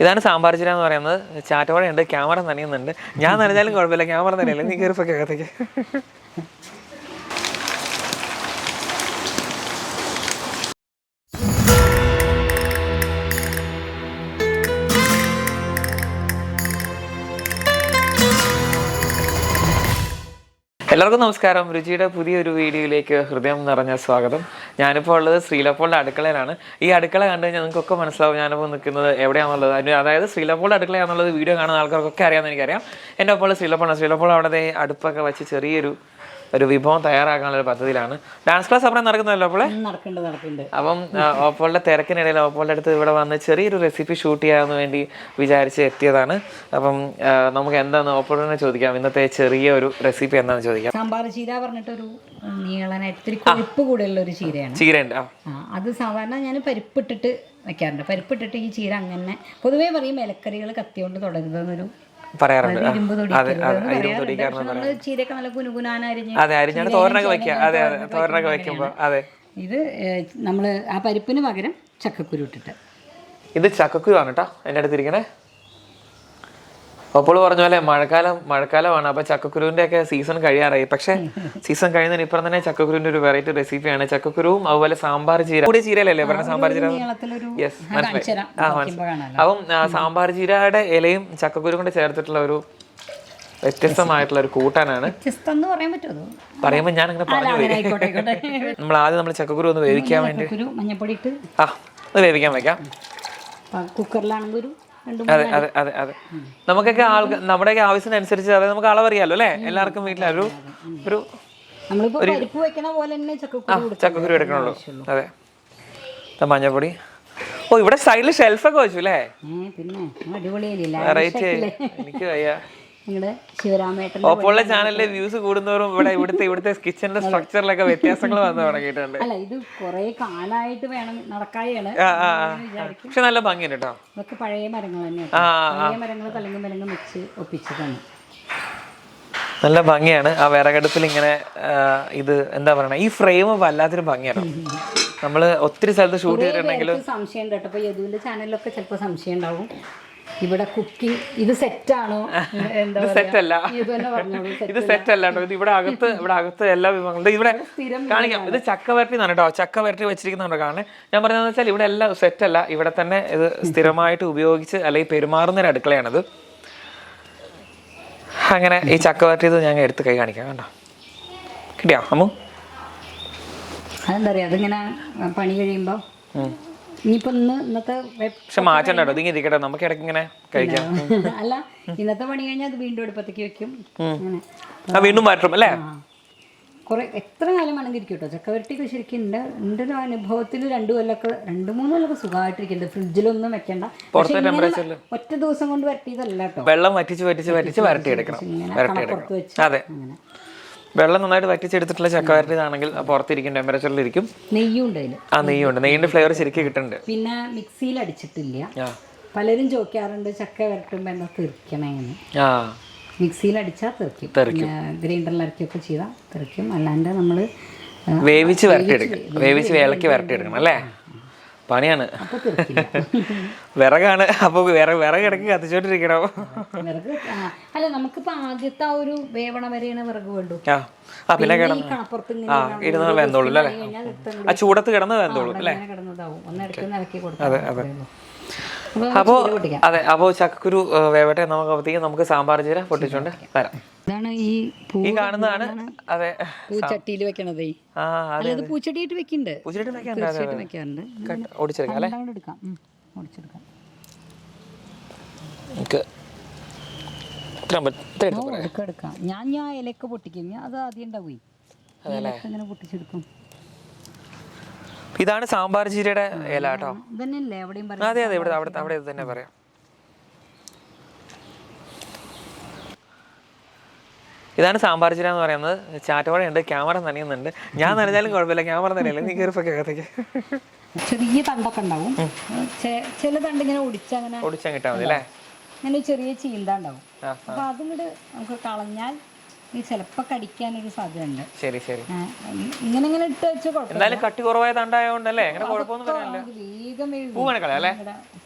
ഇതാണ് സാമ്പാർ ചീര എന്ന് പറയുന്നത്. ചാറ്റവടയുണ്ട് ക്യാമറ നനയുന്നുണ്ട്. ഞാൻ നനഞ്ഞാലും കുഴപ്പമില്ല ക്യാമറ നനയില്ല? നീ കയറി അകത്തേക്ക്. എല്ലാവർക്കും നമസ്കാരം. രുചിയുടെ പുതിയൊരു വീഡിയോയിലേക്ക് ഹൃദയം നിറഞ്ഞ സ്വാഗതം. ഞാനിപ്പോൾ ഉള്ളത് ശ്രീലപ്പോളുടെ അടുക്കളയിലാണ്. ഈ അടുക്കള കണ്ടു കഴിഞ്ഞാൽ നിങ്ങൾക്കൊക്കെ മനസ്സിലാവും ഞാനിപ്പോൾ നിൽക്കുന്നത് എവിടെയാണെന്നുള്ളത് അതായത് ശ്രീലപ്പോളുടെ അടുക്കളയാണെന്നുള്ളത് വീഡിയോ കാണുന്ന ആൾക്കാർക്കൊക്കെ അറിയാമെന്ന് എനിക്കറിയാം. എന്റെ ഒപ്പം ശ്രീലപ്പോളാണ്. ശ്രീലപ്പോൾ അവിടെ അടുപ്പൊക്കെ വെച്ച് ചെറിയൊരു ഒരു വിഭവം തയ്യാറാക്കാനുള്ള ഒരു പദ്ധതിയിലാണ്. ഡാൻസ് ക്ലാസ് അവിടെ നടക്കുന്നല്ലോ അപ്പോൾ അപ്പം ഓപ്പോളുടെ തിരക്കിനിടയിൽ ഓപ്പോളുടെ അടുത്ത് ഇവിടെ വന്ന് ചെറിയൊരു റെസിപ്പി ഷൂട്ട് ചെയ്യാമെന്ന് വേണ്ടി വിചാരിച്ച് എത്തിയതാണ്. അപ്പം നമുക്ക് എന്താന്ന് ഓപ്പോളിനെ ചോദിക്കാം. ഇന്നത്തെ ചെറിയ ഒരു റെസിപ്പി എന്താണെന്ന് ചോദിക്കാം. സാമ്പാർ ചീര പറഞ്ഞിട്ടൊരു നീളനായിട്ട് ഇത്തിരി കൊഴുപ്പ് കൂടുതലുള്ള ഒരു ചീരയാണ്. ചീരയുണ്ട് അത് സാധാരണ ഞാൻ പരിപ്പിട്ടിട്ട് വെക്കാറുണ്ട്. പരിപ്പിട്ടിട്ട് ഈ ചീര അങ്ങനെ പൊതുവേ പറയും ഇലക്കറികൾ കത്തിയോണ്ട് തുടരുതെന്നൊരു പറയാറുണ്ട്. അതെ ഇരുമ്പ് തൊടിക്കാറുണ്ട് ചീരയൊക്കെ നല്ല കുനുകുനാനരിഞ്ഞ് അതെ അരിഞ്ഞാണ് തോരനൊക്കെ വെക്കുക അതെ അതെ തോരനൊക്കെ വെക്കുമ്പോൾ അതെ. ഇത് നമ്മൾ ആ പരിപ്പിന് പകരം ചക്കക്കുരു ഇട്ടിട്ട്. ഇത് ചക്കക്കുരു ആണ് കേട്ടോ എന്റെ അടുത്തിരിക്കണേ അപ്പോൾ പറഞ്ഞ പോലെ മഴക്കാലം മഴക്കാലമാണ്. അപ്പൊ ചക്കക്കുരുവിന്റെ ഒക്കെ സീസൺ കഴിയാറായി. പക്ഷെ സീസൺ കഴിയുന്നതിന് ഇപ്പം തന്നെ ചക്കക്കുരുവിന്റെ ഒരു വെറൈറ്റി റെസിപ്പിയാണ് ചക്കക്കുരുവും അതുപോലെ സാമ്പാർ ചീര കൂടി ചീരയല്ലേ പറഞ്ഞ സാമ്പാർ ചീര യെസ് ആ മനസ്സിലായി. അപ്പം സാമ്പാർ ചീരയുടെ ഇലയും ചക്കക്കുരു കൊണ്ട് ചേർത്തിട്ടുള്ള ഒരു വ്യത്യസ്തമായിട്ടുള്ള ഒരു കൂട്ടാനാണ്. പറയുമ്പോൾ ഞാൻ അങ്ങനെ പറഞ്ഞു നമ്മൾ ആദ്യം നമ്മൾ ചക്കക്കുരു ഒന്ന് വേവിക്കാൻ വേണ്ടി. മഞ്ഞപ്പൊടി ഇട്ട്. ആ അത് വേവിക്കാൻ വെക്കാം. കുക്കറിലാണെങ്കിൽ ഒരു അതെ അതെ അതെ അതെ. നമുക്കൊക്കെ ആൾക്ക് നമ്മുടെയൊക്കെ ആവശ്യത്തിനനുസരിച്ച് അതായത് നമുക്ക് അളവറിയാലോ അല്ലേ? എല്ലാവർക്കും വീട്ടിൽ ഒരു ഒരു ചക്കക്കുരു എടുക്കണുള്ളൂ. അതെ. മഞ്ഞപ്പൊടി. ഓ ഇവിടെ സൈഡിൽ ഷെൽഫൊക്കെ വെച്ചു അല്ലേ? വെറൈറ്റി വെറൈറ്റി എനിക്ക് വയ്യ. നിങ്ങളുടെ ശിവരാമേട്ടൻ ഓപ്പോളുടെ ചാനലിലെ വ്യൂസ് കൂടുന്നവരും ഇവിടെ ഇവിടുത്തെ ഇവിടുത്തെ കിച്ചണിന്റെ സ്ട്രക്ചറിലൊക്കെ വ്യത്യാസങ്ങൾ വന്നു തുടങ്ങിയിട്ടുണ്ട്. അല്ല ഇത് കുറെ കാലായിട്ട് വേണം നടക്കായാണ്. പക്ഷെ നല്ല ഭംഗിയുണ്ട് കേട്ടോ ഇതൊക്കെ പഴയ മരങ്ങൾ തന്നെയാണ് പഴയ മരങ്ങൾ തലങ്ങും വിലങ്ങും വെച്ച് ഒപ്പിച്ചതാണ്. നല്ല ഭംഗിയാണ്. ആ വിറകടുപ്പിൽ ഇങ്ങനെ ഇത് എന്താ പറയണ? ഈ ഫ്രെയിം വല്ലാത്തൊരു ഭംഗിയാണ് നമ്മൾ ഒത്തിരി സ്ഥലത്ത് ഷൂട്ട് ചെയ്തിട്ടുണ്ടെങ്കിലും സംശയം കേട്ടോ അപ്പൊ യദുവിന്റെ ചാനലിലൊക്കെ ചിലപ്പോൾ സംശയം ഉണ്ടാവും ഇവിടെ കുക്കിംഗ് ഇത് സെറ്റാണോ? ഇത് സെറ്റല്ല. ഇത് സെറ്റ് അല്ല ഇത് ഇവിടെ അകത്ത് ഇവിടെ അകത്ത് എല്ലാ വിഭവങ്ങളും. ഇവിടെ കാണിക്കാം. ഇത് ചക്ക വരട്ടി എന്നാണ് കേട്ടോ. ചക്ക വരട്ടി വെച്ചിരിക്കുന്നുണ്ട് കാണേ ഞാൻ പറഞ്ഞതെന്ന് വെച്ചാൽ ഇവിടെ എല്ലാം സെറ്റ് അല്ല ഇവിടെ തന്നെ ഇത് സ്ഥിരമായിട്ട് ഉപയോഗിച്ച് അല്ലെങ്കിൽ പെരുമാറുന്ന ഒരു അടുക്കളയാണിത്. അങ്ങനെ ഈ ചക്ക വരട്ടിയത് ഞാൻ എടുത്ത് കൈ കാണിക്കാം കണ്ടോ കിട്ടിയോ അമ്മു? അതെന്താ പറയാ? അതിങ്ങനെ പണി കഴിയുമ്പോ ഉം. ഇനിയിപ്പോ ഇന്ന് ഇന്നത്തെ പക്ഷെ മാറ്റണ്ട കേട്ടോ ഇതിങ്ങനെ ഇരിക്കട്ടെ നമുക്ക് ഇടയ്ക്ക് ഇങ്ങനെ കഴിക്കാം. അല്ല ഇന്നത്തെ പണി കഴിഞ്ഞാൽ അത് വീണ്ടും അടുപ്പത്തേക്ക് വെക്കും. അങ്ങനെ. വീണ്ടും മാറ്റും അല്ലേ? കുറെ എത്ര കാലം വേണമെങ്കിൽ ഇരിക്കും കേട്ടോ ചക്കവരട്ടിയൊക്കെ ശരിക്കും ഉണ്ട് എന്റെ ഒരു അനുഭവത്തിൽ രണ്ടു കൊല്ലമൊക്കെ രണ്ട് മൂന്ന് കൊല്ലമൊക്കെ സുഖമായിട്ടിരിക്കുന്നുണ്ട് ഫ്രിഡ്ജിലൊന്നും വെക്കണ്ട. ഒറ്റ ദിവസം കൊണ്ട് വരട്ടിയതല്ല കേട്ടോ. വെള്ളം വറ്റിച്ച് വറ്റിച്ച് വറ്റിച്ച് വരട്ടി എടുക്കണം അതെ. വെള്ളം നന്നായിട്ട് വറ്റിച്ചെടുത്തിട്ടുള്ള ചക്കവരട്ടിയതാണെങ്കിൽ പുറത്തിരിക്കും ടെമ്പറേച്ചറിൽ ഇരിക്കും നെയ്യും ഉണ്ട് അതിൽ ആ നെയ്യുണ്ട്. നെയ്യിന്റെ ഫ്ലേവർ ശരിക്കും കിട്ടുന്നുണ്ട് പിന്നെ മിക്സിയിൽ അടിച്ചിട്ടില്ല. പലരും ചോദിക്കാറുണ്ട് ചക്ക വരട്ടുമ്പോ എന്താ തെറിക്കണേന്ന് മിക്സിയിൽ അടിച്ചാൽ തെറിക്കും. ഗ്രൈൻഡറിൽ ഇറക്കിയൊക്കെ ചെയ്താൽ തെറിക്കും. അല്ലാണ്ട് നമ്മൾ വേവിച്ച് വരട്ടിയെടുക്കും. വേവിച്ച് വേലക്ക് വരട്ടിയെടുക്കണം അല്ലേ? പണിയാണ്. വിറകാണ്. അപ്പോൾ വിറക് വിറക് ഇടയ്ക്ക് കത്തിച്ചോണ്ടിരിക്കണോ. അല്ല നമുക്കിപ്പോ ആദ്യത്തെ ആ ഒരു വേവണ വരെയാണ് വിറക് വേണ്ടു. ആ പിന്നെ ഇരുന്ന് വെന്തോളൂ അല്ലേ? ആ ചൂടത്ത് കിടന്ന് വെന്തോളൂ അല്ലേ? കിടന്നതാവും. ഒന്ന് ഇടയ്ക്ക് കൊടുത്താൽ അപ്പൊ അപ്പോൾ പൊട്ടിക്കാം. അതെ അപ്പോ ചക്കക്കുരു വേവട്ടെ നമുക്ക് അപ്പത്തേക്ക് നമുക്ക് സാമ്പാർ ചീര പൊട്ടിച്ചോണ്ട് വരാം. ഇതാണ് ഈ പൂ ഈ കാണുന്നതാണ് അതെ. പൂച്ചട്ടിയിൽ വെക്കണത്. അതെ പൂച്ചട്ടിയിട്ട് വെക്കുന്നുണ്ട് പൂച്ചിട്ട് വെക്കാൻ തീർച്ചയായിട്ടും വെക്കാറുണ്ട്. ഓടിച്ചെടുക്കാം അല്ലേ? എടുക്കാം. ഓടിച്ചെടുക്കാം നമുക്ക് എടുക്കാം എടുക്കാം. ഞാൻ ഞാൻ ഇലയൊക്കെ പൊട്ടിക്കും. ഞാൻ അത് ആദ്യം ഉണ്ടാവും ഇലയൊക്കെ ഇങ്ങനെ പൊട്ടിച്ചെടുക്കും. ഇതാണ് സാമ്പാർ ചീരയുടെ ഇല കേട്ടോ. അതെ അതെ ഇവിടെ അവിടെ അവിടെ ഇത് തന്നെ പറയാം. ഇതാണ് സാമ്പാർ ചീര എന്ന് പറയുന്നത്. ചാറ്റവടയുണ്ട് ക്യാമറ നനയുന്നുണ്ട്. ഞാൻ നനഞ്ഞാലും കുഴപ്പമില്ല ക്യാമറ നനയില്ല? നീ കയറിപ്പൊക്കെ അകത്തേക്ക്. ചെറിയ തണ്ടൊക്കെ ഉണ്ടാവും. ചില തണ്ട് ഇങ്ങനെ ഒടിച്ചങ്ങനെ ഒടിച്ചാൽ കിട്ടാൽ മതി അല്ലേ? ചെറിയ ചീന്ത ഉണ്ടാവും. അപ്പൊ അതും കൂടെ നമുക്ക് കളഞ്ഞാൽ ചിലപ്പോൾ കടിക്കാനൊരു സാധ്യതയുണ്ട്. ശരി ശരി. ഇങ്ങനെ ഇങ്ങനെ ഇട്ട് വെച്ച് എന്തായാലും കട്ടി കുറവായ തണ്ടായോണ്ടല്ലേ? അങ്ങനെ കുഴപ്പമൊന്നും വരാനില്ല വേഗം പൂ കളയാ അല്ലേ?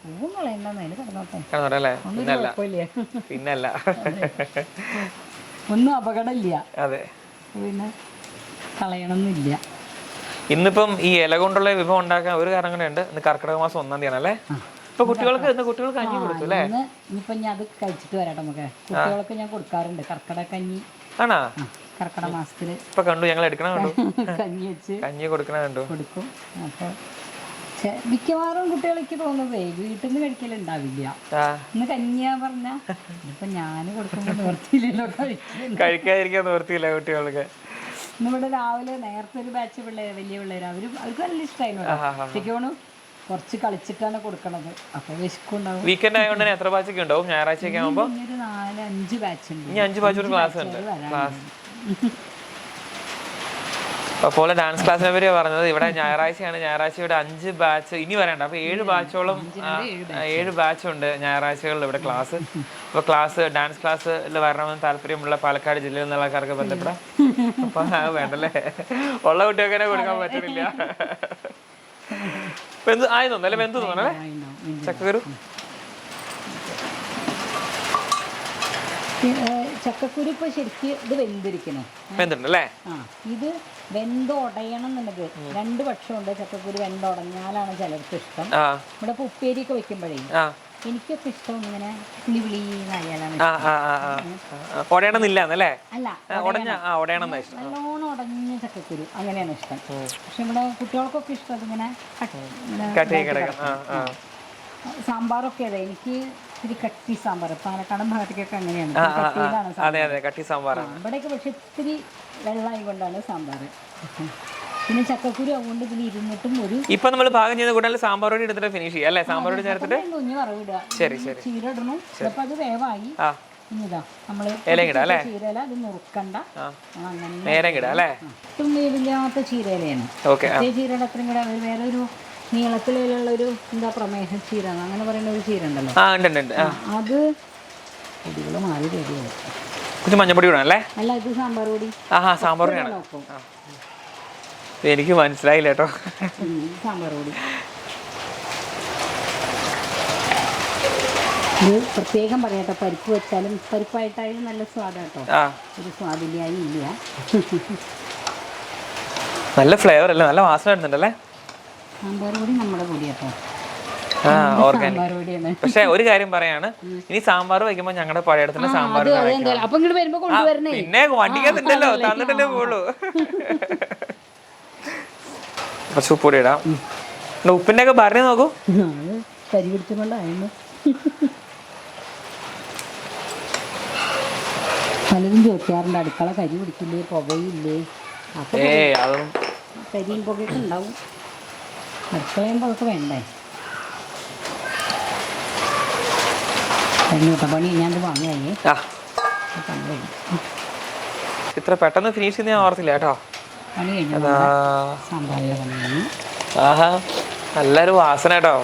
പൂവും കളയണ്ടെന്ന് കിടന്നോട്ടെ. കിടന്നോട്ടല്ലേ പിന്നല്ല. പിന്നല്ല. ഒന്നും അപകടമില്ല. അതെ. പിന്നെ കളയണമെന്നില്ല ഇന്നിപ്പം ഈ ഇല കൊണ്ടുള്ള വിഭവം ഉണ്ടാക്കാൻ ഒരു കാരണം കൂടെ ഉണ്ട്. ഇന്ന് കർക്കിടക മാസം ഒന്നാം തീയതി ആണല്ലേ ഇപ്പൊ കുട്ടികൾക്ക് ഇന്ന് കുട്ടികൾക്ക് കഞ്ഞി കൊടുത്തു അല്ലേ? ഇനിയിപ്പൊ ഞാൻ അത് കഴിച്ചിട്ട് വരാട്ടെ നമുക്ക്. കുട്ടികൾക്ക് ഞാൻ കൊടുക്കാറുണ്ട്. കർക്കിടക കഞ്ഞി ആണാ? കർക്കിടക മാസത്തിൽ ഇപ്പൊ കണ്ടു ഞങ്ങൾ എടുക്കണ കണ്ടു. കഞ്ഞി വെച്ച് കഞ്ഞി കൊടുക്കണ കണ്ടു. കൊടുക്കും. അപ്പൊ മിക്കവാറും കുട്ടികൾക്ക് തോന്നുന്നതേ വീട്ടിൽ നിന്ന് കഴിക്കലുണ്ടാവില്ല ഇന്ന് കഞ്ഞിയാ പറഞ്ഞ ഇപ്പൊ ഞാൻ കൊടുക്കുമ്പോ നിവർത്തിയില്ലല്ലോ കഴിക്കും കഴിക്കാതിരിക്കാൻ നിവർത്തിയില്ല കുട്ടികൾക്ക്. ഇന്നിവിടെ രാവിലെ നേരത്തെ ഒരു ബാച്ച് പിള്ളേർ വലിയ പിള്ളേർ അവരും അവർക്ക് നല്ല ഇഷ്ടമായിരുന്നു ഉച്ചയ്ക്കോണ് കുറച്ച് കളിച്ചിട്ടാണ് കൊടുക്കണത്. അപ്പൊ വിശക്കുണ്ടാവും. വീക്കെൻഡ് ആയതുകൊണ്ട് തന്നെ എത്ര ബാച്ചൊക്കെ ഉണ്ടാവും? ഞായറാഴ്ചയൊക്കെ ആകുമ്പോൾ ഇനി ഒരു നാല് അഞ്ച് ബാച്ച് ഉണ്ട്. ഇനി അഞ്ച് ക്ലാസ് ഉണ്ട്. ക്ലാസ് അപ്പോൾ ഡാൻസ് ക്ലാസ്സിനെ പറ്റി പറഞ്ഞത്. ഇവിടെ ഞായറാഴ്ചയാണ്. ഞായറാഴ്ച ഇവിടെ അഞ്ച് ബാച്ച് ഇനി വരണ്ട. അപ്പോൾ ഏഴ് ബാച്ചോളം ആ, ഏഴ് ബാച്ച് ഉണ്ട് ഞായറാഴ്ചകളിൽ ഇവിടെ ക്ലാസ് അപ്പോൾ ക്ലാസ് ഡാൻസ് ക്ലാസ്സിൽ വരണമെന്ന് താല്പര്യമുള്ള പാലക്കാട് ജില്ലയിൽ നിന്നുള്ള ആൾക്കാർക്ക് ബന്ധപ്പെടാം. അപ്പോൾ ആ, വേണ്ടല്ലേ? ഉള്ള കുട്ടികൾക്ക് തന്നെ കൊടുക്കാൻ പറ്റുന്നില്ല വെന്ത് ആയി അല്ലെ? വെന്ത് തോന്നണല്ലേ. ചക്കക്കുരു. ചക്കക്കുരു ഇപ്പൊ ശരിക്ക് ഇത് വെന്തിരിക്കണേ. വെന്തിട്ടുണ്ടല്ലേ ഇത് വെന്ത് ഉടയണം എന്നുള്ളത് രണ്ട് പക്ഷമുണ്ട് ചക്കക്കുരു വെന്തുടഞ്ഞാലാണ് ചിലർക്ക് ഇഷ്ടം. ഇവിടെ ഉപ്പേരി ഉപ്പേരിയൊക്കെ വെക്കുമ്പോഴേ എനിക്കൊക്കെ ഇഷ്ടം ഇങ്ങനെ ഒടയണമെന്നില്ല അല്ല ഉടഞ്ഞ ആ ഉടയണം നല്ലോണം ഉടഞ്ഞ ചക്കക്കുരു അങ്ങനെയാണ് ഇഷ്ടം. പക്ഷെ ഇവിടെ കുട്ടികൾക്കൊക്കെ ഇഷ്ടം അതിങ്ങനെ സാമ്പാറൊക്കെ അതെ. എനിക്ക് ഇത്തിരി കട്ടി സാമ്പാർ പാലക്കാടൻ ഭാഗത്തേക്കൊക്കെ അങ്ങനെയാണ്. അതെ അതെ. കട്ടി സാമ്പാറാണ്. ഇവിടെയൊക്കെ പക്ഷെ ഇത്തിരി വെള്ളമായി കൊണ്ടാണ് സാമ്പാർ പിന്നെ ചക്കക്കുരു അതുകൊണ്ട് ഇതിൽ ഇരുന്നിട്ടും ഒരു ഇപ്പൊ നമ്മൾ പാകം ചെയ്ത കൂട്ടാൽ സാമ്പാർ പൊടി എടുത്തിട്ട് ഫിനിഷ് ചെയ്യാം. അല്ലേ? സാമ്പാർ പൊടി ചേർത്തിട്ട് കുഞ്ഞു വറവിടുക. ശരി ശരി. ചീര ഇടണം. ചിലപ്പോൾ അത് വേവായി. ഇതാ നമ്മൾ ഇലയും ഇടാം അല്ലേ? നേരം കിടാം അല്ലേ? ഒട്ടും വേവില്ലാത്ത ചീരയിലയാണ്. ഓക്കെ ആ. മറ്റേ ചീരയുടെ അത്രയും കൂടെ വേറെ ഒരു നീളത്തിലുള്ള ഒരു എന്താ പ്രമേഹ ചീര അങ്ങനെ പറയുന്ന ഒരു ചീര ഉണ്ടല്ലോ അത് പൊടികൾ മാറി കുറച്ച് മഞ്ഞപ്പൊടി ഇടണം അല്ലേ? അല്ല ഇത് സാമ്പാർ പൊടി. ആഹാ സാമ്പാർ പൊടിയാണ്. എനിക്ക് മനസ്സിലായില്ല കേട്ടോ. സാമ്പാർ പൊടി ഇത് പ്രത്യേകം പറയാട്ടോ പരിപ്പ് വെച്ചാലും പരിപ്പായിട്ടായാലും നല്ല ആ. ഒരു സ്വാദില്ലായി ഇല്ല. നല്ല ഫ്ലേവർ അല്ലേ? നല്ല വാസന വരുന്നുണ്ടല്ലേ? സാമ്പാർ പൊടി നമ്മുടെ പൊടിയാണ് പക്ഷെ ഒരു കാര്യം പറയാണ്. ഇനി സാമ്പാർ വയ്ക്കുമ്പോ ഞങ്ങളുടെ പഴയടത്തിന്റെ സാമ്പാർ പിന്നെ വണ്ടിക്കകത്തുണ്ടല്ലോ തന്നിട്ടല്ലേ പോളൂ കുറച്ച് ഉപ്പൊടി ഇടാം. പിന്നെ ഉപ്പിന്റെ ഒക്കെ നോക്കൂ. കരി പിടിച്ചുകൊണ്ടായിരുന്നു പലരും ചോദിക്കാറുണ്ട് അടുക്കള കരി പിടിക്കില്ലേ പുകയില്ലേ? കരിയും പുകയൊക്കെ ഉണ്ടാവും. അടുക്കളയും പുകയൊക്കെ വേണ്ടേ? പണി ഞാൻ വാങ്ങിയായി ഇത്ര പെട്ടെന്ന് ഫിനിഷ് ചെയ്യുന്ന ഞാൻ ഓർത്തില്ല കേട്ടോ. പണി കഴിഞ്ഞു. അതാ. സാമ്പാറിന്റെ പണി കഴിഞ്ഞു. ആഹാ നല്ലൊരു വാസന കേട്ടോ.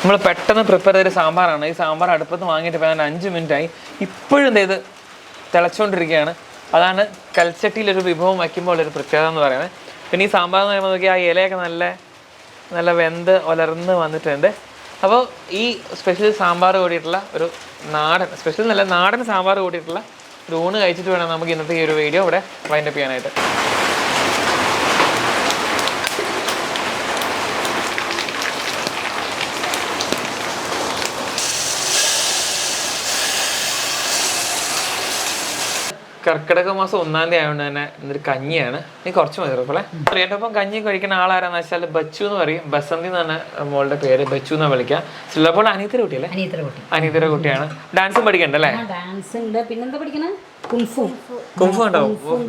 നമ്മൾ പെട്ടെന്ന് പ്രിപ്പയർ ചെയ്തൊരു സാമ്പാറാണ്. ഈ സാമ്പാർ അടുപ്പത്ത് വാങ്ങിയിട്ട് പോയാൽ അഞ്ച് മിനിറ്റ് ആയി. ഇപ്പോഴും ഇത് തിളച്ചുകൊണ്ടിരിക്കുകയാണ് അതാണ് കൽച്ചട്ടിയിലൊരു വിഭവം വയ്ക്കുമ്പോൾ ഒരു പ്രത്യേകത എന്ന് പറയുന്നത്. പിന്നെ ഈ സാമ്പാർ എന്ന് പറയുമ്പോൾ നോക്കി ആ ഇലയൊക്കെ നല്ല നല്ല വെന്ത് ഒലർന്ന് വന്നിട്ടുണ്ട്. അപ്പോൾ ഈ സ്പെഷ്യൽ സാമ്പാർ കൂടിയിട്ടുള്ള ഒരു നാടൻ സ്പെഷ്യൽ നല്ല നാടൻ സാമ്പാർ കൂടിയിട്ടുള്ള ഒരു ഊണ് കഴിച്ചിട്ട് വേണം നമുക്ക് ഇന്നത്തെ ഈ ഒരു വീഡിയോ ഇവിടെ വൈൻഡപ്പ് ചെയ്യാനായിട്ട്. കർക്കിടക മാസം ഒന്നാം തീയതി ആയതുകൊണ്ട് തന്നെ ഇന്നൊരു കഞ്ഞിയാണ്. നീ കുറച്ച് മതി പോലെ ഒപ്പം കഞ്ഞി കഴിക്കുന്ന ആളാരാന്ന് വെച്ചാൽ ബച്ചു എന്ന് പറയും. ബസന്തി എന്ന് പറഞ്ഞ മോളുടെ പേര് ബച്ചു എന്നാ വിളിക്കാം ചിലപ്പോൾ അനീതര കുട്ടിയല്ലേ? അല്ലേ അനീതര കുട്ടിയാണ്. ഡാൻസും പഠിക്കണ്ടല്ലേ? അല്ലേ ഡാൻസ് ഉണ്ട് പിന്നെന്താ പഠിക്കണേ? കുംഫു. ഉണ്ടോ?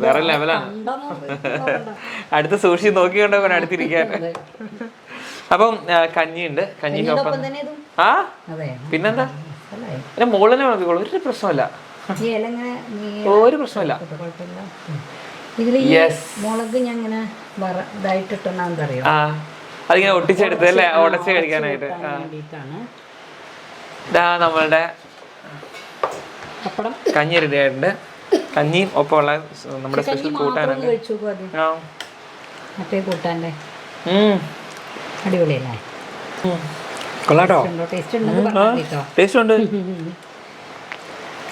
വേറെ ലെവലാണ് അടുത്ത് സൂക്ഷിച്ച് നോക്കിക്കൊണ്ടോ അടുത്തിരിക്കാൻ അപ്പം കഞ്ഞിയുണ്ട്. കഞ്ഞിക്കൊപ്പം ആ? പിന്നെന്താ? എന്നെ മോളിനെ നോക്കിക്കോളൂ ഒരു പ്രശ്നമില്ല ഈ ഇല ഇങ്ങനെ നീ ഒരു പ്രശ്നമില്ല. കുഴപ്പമില്ല. ഇതിൽ ഈ മുളക് ഞാൻ ഇങ്ങനെ അറിയോ അതിങ്ങനെ ഒട്ടിച്ചെടുത്ത് അല്ലേ? ഉടച്ച് കഴിക്കാനായിട്ട്. ഇതാ നമ്മളുടെ പപ്പടം കഞ്ഞി റെഡി ആയിട്ടുണ്ട് കഞ്ഞിയും ഒപ്പമുള്ള നമ്മുടെ സ്പെഷ്യൽ കൂട്ടാനാണ് മറ്റേ കൂട്ടാന്റെ. അടിപൊളിയല്ലേ. കൊള്ളാട്ടോ. ടേസ്റ്റ് ഉണ്ട്.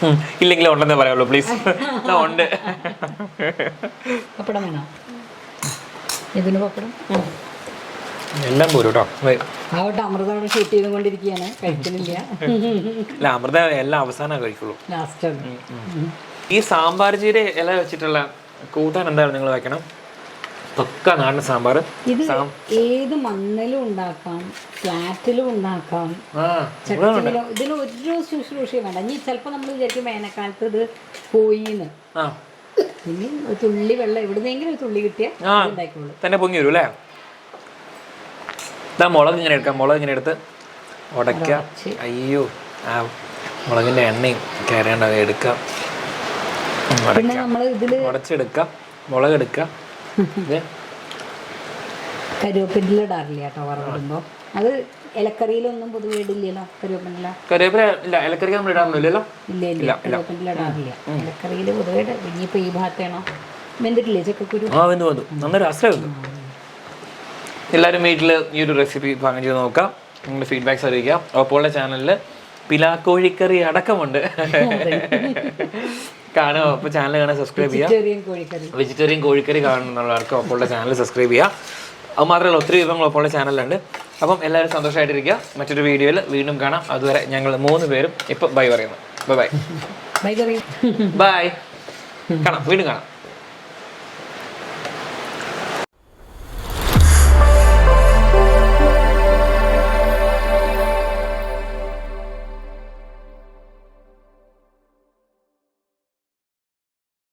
ഉം. ഇല്ലെങ്കിലും ഉണ്ടെന്നേ പറയുള്ളൂ പ്ലീസ് ഉണ്ട്. പപ്പടം വേണോ? ഇതിന് പപ്പടം? എല്ലാം പോരും കേട്ടോ ആവട്ടെ അമൃത അവിടെ ഷൂട്ട് ചെയ്തുകൊണ്ടിരിക്കുകയാണ് കഴിക്കുന്നില്ല അല്ല അമൃത എല്ലാം അവസാനം കഴിക്കുള്ളൂ. ലാസ്റ്റ് ഈ സാമ്പാർ ചീര ഇല വെച്ചിട്ടുള്ള കൂട്ടാൻ എന്താണ് നിങ്ങൾ വെക്കണം? പക്ക നാടൻ സാമ്പാർ. ഇത് ഏത് മണ്ണിലും ഉണ്ടാക്കാം ഫ്ലാറ്റിലും ഉണ്ടാക്കാം ചട്ടിയിലോ. ഇതിന് ഒരു ശുശ്രൂഷയും വേണ്ട. ഇനി ചിലപ്പോൾ നമ്മൾ വിചാരിക്കും വേനൽക്കാലത്ത് ഇത് പോയിന്ന്. പിന്നെ ഒരു തുള്ളി വെള്ളം എവിടുന്നെങ്കിലും ഒരു തുള്ളി കിട്ടിയാൽ ആ. തന്നെ പൊങ്ങി വരും അല്ലേ ഇതാ മുളക് ഇങ്ങനെ എടുക്കാം. മുളക് ഇങ്ങനെ എടുത്ത് ഉടയ്ക്ക. അയ്യോ ആ മുളകിന്റെ എണ്ണയും കയറേണ്ട എടുക്കാം. പിന്നെ നമ്മൾ ഇതിൽ ഉടച്ചെടുക്കാം. മുളക് എടുക്കാം. ഇത് കരുവേപ്പില ഇടാറില്ല കേട്ടോ വറവിടുമ്പോൾ? അത് ഇലക്കറിയിലൊന്നും പൊതുവെ ഇടില്ലല്ലോ കരുവേപ്പില കറിവേപ്പില ഇല്ല ഇലക്കറിക്ക് നമ്മൾ ഇടാറില്ലല്ലോ. ഇല്ല ഇല്ല കരുവേപ്പില ഇടാറില്ല. ഇലക്കറിയിൽ പൊതുവെ ഇനിയിപ്പോൾ ഈ ഭാഗത്താണോ? വെന്തിട്ടില്ലേ ചക്കക്കുരു? ആ വെന്ത് വന്നു നന്നൊരു ആശ്രയം എല്ലാവരും വീട്ടിൽ ഈ ഒരു റെസിപ്പി പാകം ചെയ്ത് നോക്കാം. നിങ്ങളുടെ ഫീഡ്ബാക്ക്സ് അറിയിക്കാം. അപ്പോൾ ചാനലിൽ പിലാക്കോഴിക്കറി അടക്കമുണ്ട്. കാണുക അപ്പോൾ ചാനൽ കാണാൻ സബ്സ്ക്രൈബ് ചെയ്യുക വെജിറ്റേറിയൻ കോഴിക്കറി. കാണുന്നുള്ളവർക്ക് ഒപ്പമുള്ള ചാനൽ സബ്സ്ക്രൈബ് ചെയ്യുക അത് മാത്രമല്ല ഒത്തിരി വിഭവങ്ങൾ ഒപ്പമുള്ള ചാനലുണ്ട് അപ്പം എല്ലാവരും സന്തോഷമായിട്ടിരിക്കുക മറ്റൊരു വീഡിയോയിൽ വീണ്ടും കാണാം. അതുവരെ ഞങ്ങൾ മൂന്ന് പേരും ഇപ്പം ബൈ പറയുന്നു. ബൈ ബൈ ബൈ കാണാം. വീണ്ടും കാണാം.